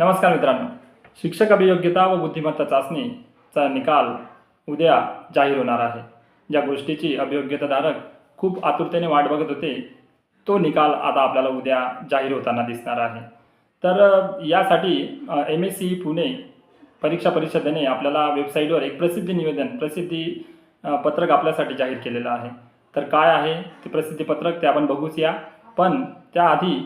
नमस्कार मित्रांनो. शिक्षक अभियोग्यता व बुद्धिमत्ता चाचणीचा निकाल उद्या जाहीर होणार आहे. ज्या गोष्टीची अभियोग्यताधारक खूप आतुरतेने वाट बघत होते तो निकाल आता आपल्याला उद्या जाहीर होताना दिसणार आहे. तर यासाठी एम एस सी पुणे परीक्षा परिषदेने आपल्याला वेबसाईटवर एक प्रसिद्धी निवेदन प्रसिद्धी पत्रक आपल्यासाठी जाहीर केलेलं आहे. तर काय आहे ते प्रसिद्धी पत्रक ते आपण बघूच या. पण त्याआधी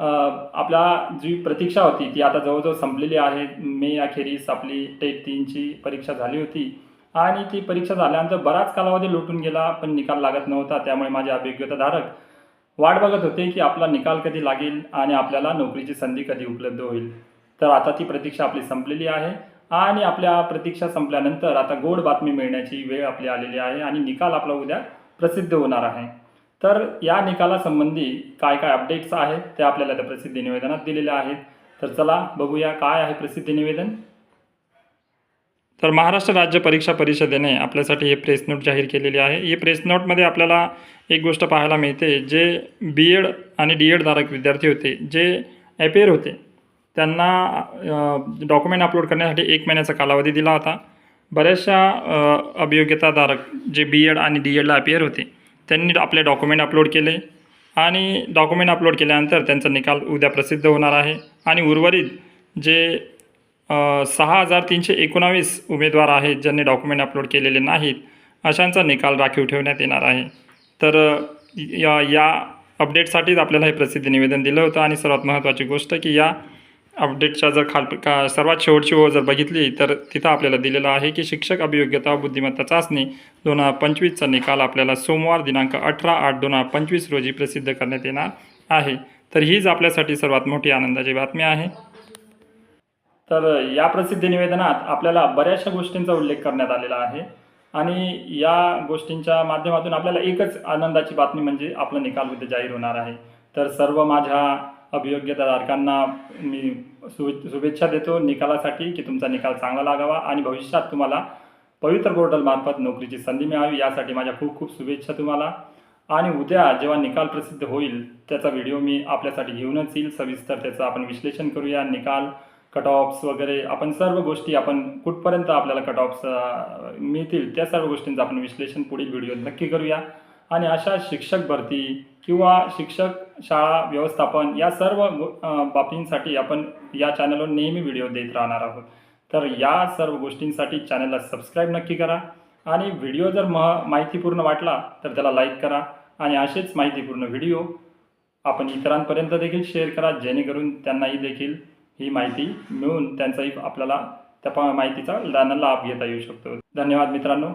आपला जी प्रतीक्षा होती ती आता जवळजवळ संपलेली आहे. मे अखेरीस आपली टेट तीनची परीक्षा झाली होती. आणि ती परीक्षा झाल्यानंतर बराच कालावधी लोटून गेला पण निकाल लागत नव्हता. त्यामुळे माझे अभिज्ञताधारक वाट बघत होते की आपला निकाल कधी लागेल आणि आपल्याला नोकरीची संधी कधी उपलब्ध होईल. तर आता ती प्रतीक्षा आपली संपलेली आहे. आणि आपल्या प्रतीक्षा संपल्यानंतर आता गोड बातमी मिळण्याची वेळ आपली आलेली आहे आणि निकाल आपला उद्या प्रसिद्ध होणार आहे. तर या निकालासंबंधी काय काय अपडेट्स आहेत ते आपल्याला त्या प्रसिद्धी निवेदनात दिलेले आहेत. तर चला बघूया काय आहे प्रसिद्धी निवेदन. तर महाराष्ट्र राज्य परीक्षा परिषदेने आपल्यासाठी हे प्रेस नोट जाहीर केलेली आहे. ही प्रेस नोटमध्ये आपल्याला एक गोष्ट पाहायला मिळते. जे बी एड आणि डी एडधारक विद्यार्थी होते जे अपेअर होते त्यांना डॉक्युमेंट अपलोड करण्यासाठी एक महिन्याचा कालावधी दिला होता. बऱ्याचशा अभियोग्यताधारक जे बी एड आणि डी एडला अपेअर होते त्यांनी आपले डॉक्युमेंट अपलोड केले. आणि डॉक्युमेंट अपलोड केल्यानंतर त्यांचा निकाल उद्या प्रसिद्ध होणार आहे. आणि उर्वरित जे सहा हजार तीनशे एकोणावीस उमेदवार आहेत ज्यांनी डॉक्युमेंट अपलोड केलेले नाहीत अशांचा निकाल राखीव ठेवण्यात येणार आहे. तर या या अपडेटसाठीच आपल्याला हे प्रसिद्धी निवेदन दिलं होतं. आणि सर्वात महत्त्वाची गोष्ट की या अपडेटच्या जर खाल का सर्वात शेवटची ओळ जर बघितली तर तिथं आपल्याला दिलेलं आहे की शिक्षक अभियोग्यता बुद्धिमत्ता चाचणी दोन हजार पंचवीसचा निकाल आपल्याला सोमवार दिनांक अठरा आठ दोन हजार पंचवीस रोजी प्रसिद्ध करण्यात येणार आहे. तर हीच आपल्यासाठी सर्वात मोठी आनंदाची बातमी आहे. तर या प्रसिद्धी निवेदनात आपल्याला बऱ्याचशा गोष्टींचा उल्लेख करण्यात आलेला आहे आणि या गोष्टींच्या माध्यमातून आपल्याला एकच आनंदाची बातमी म्हणजे आपला निकाल उद्या जाहीर होणार आहे. तर सर्व माझ्या अभियोग्यताधारकांना मी शुभे शुभेच्छा देतो निकालासाठी की तुमचा निकाल चांगला लागावा आणि भविष्यात तुम्हाला पवित्र पोर्टलमार्फत नोकरीची संधी मिळावी यासाठी माझ्या खूप खूप शुभेच्छा तुम्हाला. आणि उद्या जेव्हा निकाल प्रसिद्ध होईल त्याचा व्हिडिओ मी आपल्यासाठी घेऊनच येईल. सविस्तर त्याचं आपण विश्लेषण करूया. निकाल कट ऑफ्स वगैरे आपण सर्व गोष्टी आपण कुठपर्यंत आपल्याला कट ऑफ्स मिळतील त्या सर्व गोष्टींचं आपण विश्लेषण पुढील व्हिडिओ नक्की करूया. आणि अशा शिक्षक भरती किंवा शिक्षक शाळा व्यवस्थापन या सर्व बाबींसाठी आपण या चॅनलवर नेहमी व्हिडिओ देत राहणार आहोत. तर या सर्व गोष्टींसाठी चॅनलला सबस्क्राईब नक्की करा आणि व्हिडिओ जर मह माहितीपूर्ण वाटला तर त्याला लाईक करा आणि असेच माहितीपूर्ण व्हिडिओ आपण इतरांपर्यंत देखील शेअर करा जेणेकरून त्यांनाही देखील ही माहिती मिळून त्यांचाही आपल्याला त्या माहितीचा लाभ घेता येऊ शकतो. धन्यवाद मित्रांनो.